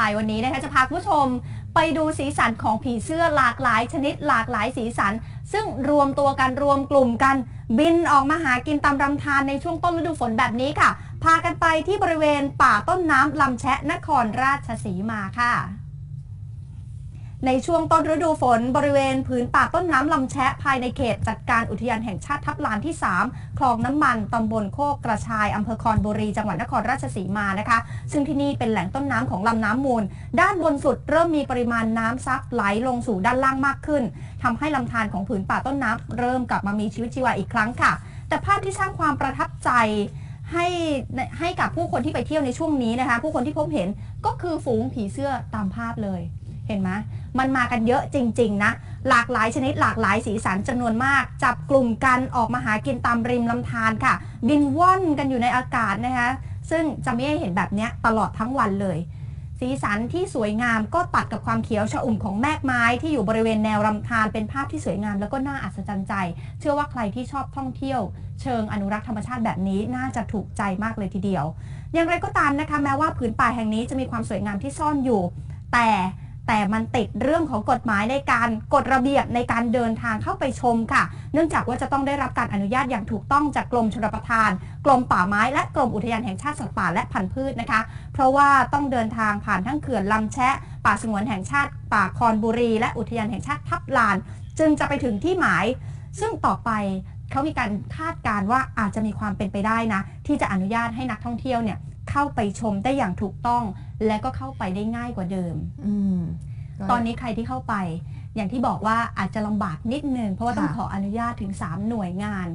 ถ่ายวันนี้นะคะจะพาคุณผู้ชมไปดูสีสันของผีเสื้อหลากหลายชนิดหลากหลายสีสัน ซึ่งรวมตัวกันรวมกลุ่มกัน บินออกมาหากินตามลำธารในช่วงต้นฤดูฝนแบบนี้ค่ะ พากันไปที่บริเวณป่าต้นน้ำลำแชะนครราชสีมาค่ะ ในช่วงต้นฤดูฝนบริเวณผืนป่าต้นน้ำลำแชะภายในเขตจัดการอุทยานแห่งชาติทับลานที่ 3 คลองน้ำมันตำบลโคกกระชายอำเภอคอนบุรี จังหวัดนครราชสีมานะคะ ซึ่งที่นี่เป็นแหล่งต้นน้ำของลำน้ำมูล ด้านบนสุดเริ่มมีปริมาณน้ำซับไหลลงสู่ด้านล่างมากขึ้นทำให้ลำธารของผืนป่าต้นน้ำเริ่มกลับมามีชีวิตชีวาอีกครั้งค่ะ แต่ภาพที่สร้างความประทับใจให้ให้กับผู้คนที่ไปเที่ยวในช่วงนี้นะคะ ผู้คนที่พบเห็นก็คือฝูงผีเสื้อตามภาพเลย เห็นไหมมันมากันเยอะจริง ๆ นะ หลากหลายชนิดหลากหลายสีสันจำนวนมาก จับกลุ่มกันออกมาหากินตามริมลำธารค่ะ บินว่อนกันอยู่ในอากาศนะคะ ซึ่งจะไม่ให้เห็นแบบนี้ตลอดทั้งวันเลย สีสันที่สวยงามก็ตัดกับความเขียวชอุ่มของแมกไม้ที่อยู่บริเวณแนวลำธารเป็นภาพที่สวยงามแล้วก็น่าอัศจรรย์ใจ เชื่อว่าใครที่ชอบท่องเที่ยว เชิงอนุรักษ์ธรรมชาติแบบนี้น่าจะถูกใจมากเลยทีเดียว อย่างไรก็ตามนะคะ แม้ว่าผืนป่าแห่งนี้จะมีความสวยงามที่ซ่อนอยู่ แต่ แต่มันติดเรื่องของกฎหมายในการกฎระเบียบในการเดินทางเข้าไปชมค่ะ เนื่องจากว่าจะต้องได้รับการอนุญาตอย่างถูกต้องจากกรมชลประทาน กรมป่าไม้และกรมอุทยานแห่งชาติสัตว์ป่าและพันธุ์พืชนะคะ เพราะว่าต้องเดินทางผ่านทั้งเขื่อนลำแชะ ป่าสงวนแห่งชาติ ป่าคอนบุรี และอุทยานแห่งชาติทับลาน จึงจะไปถึงที่หมาย ซึ่งต่อไปเขามีการคาดการณ์ว่าอาจจะมีความเป็นไปได้นะ ที่จะอนุญาตให้นักท่องเที่ยวเนี่ย เข้าไปชมได้อย่างถูกต้อง และก็เข้าไปได้ง่ายกว่าเดิม อืม ตอนนี้ใครที่เข้าไป อย่างที่บอกว่าอาจจะลำบากนิดนึงเพราะว่าต้องค่ะ ขออนุญาตถึง 3 หน่วยงาน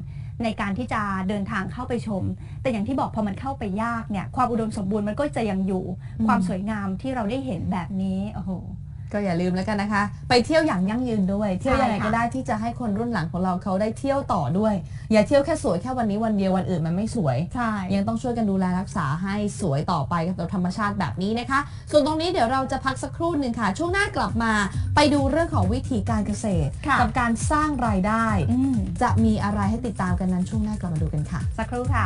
ในการที่จะเดินทางเข้าไปชม แต่อย่างที่บอกพอมันเข้าไปยากเนี่ย ความอุดมสมบูรณ์มันก็จะยังอยู่ ความสวยงามที่เราได้เห็นแบบนี้โอ้โห ก็อย่าลืมแล้วกันนะคะ ไปเที่ยวอย่างยั่งยืนด้วย เที่ยวยังไงใช่ค่ะก็ได้ที่จะให้คนรุ่นหลังของเราเขาได้เที่ยวต่อด้วย อย่าเที่ยวแค่สวยแค่วันนี้วันเดียววันอื่นมันไม่สวย ใช่ ยังต้องช่วยกันดูแลรักษาให้สวยต่อไปกับธรรมชาติแบบนี้นะคะ ส่วนตรงนี้เดี๋ยวเราจะพักสักครู่หนึ่งค่ะ ช่วงหน้ากลับมา ไปดูเรื่องของวิธีการเกษตรค่ะกับการสร้างรายได้อืมจะมีอะไรให้ติดตามกันนั้นช่วงหน้ากลับมาดูกันค่ะ สักครู่ค่ะ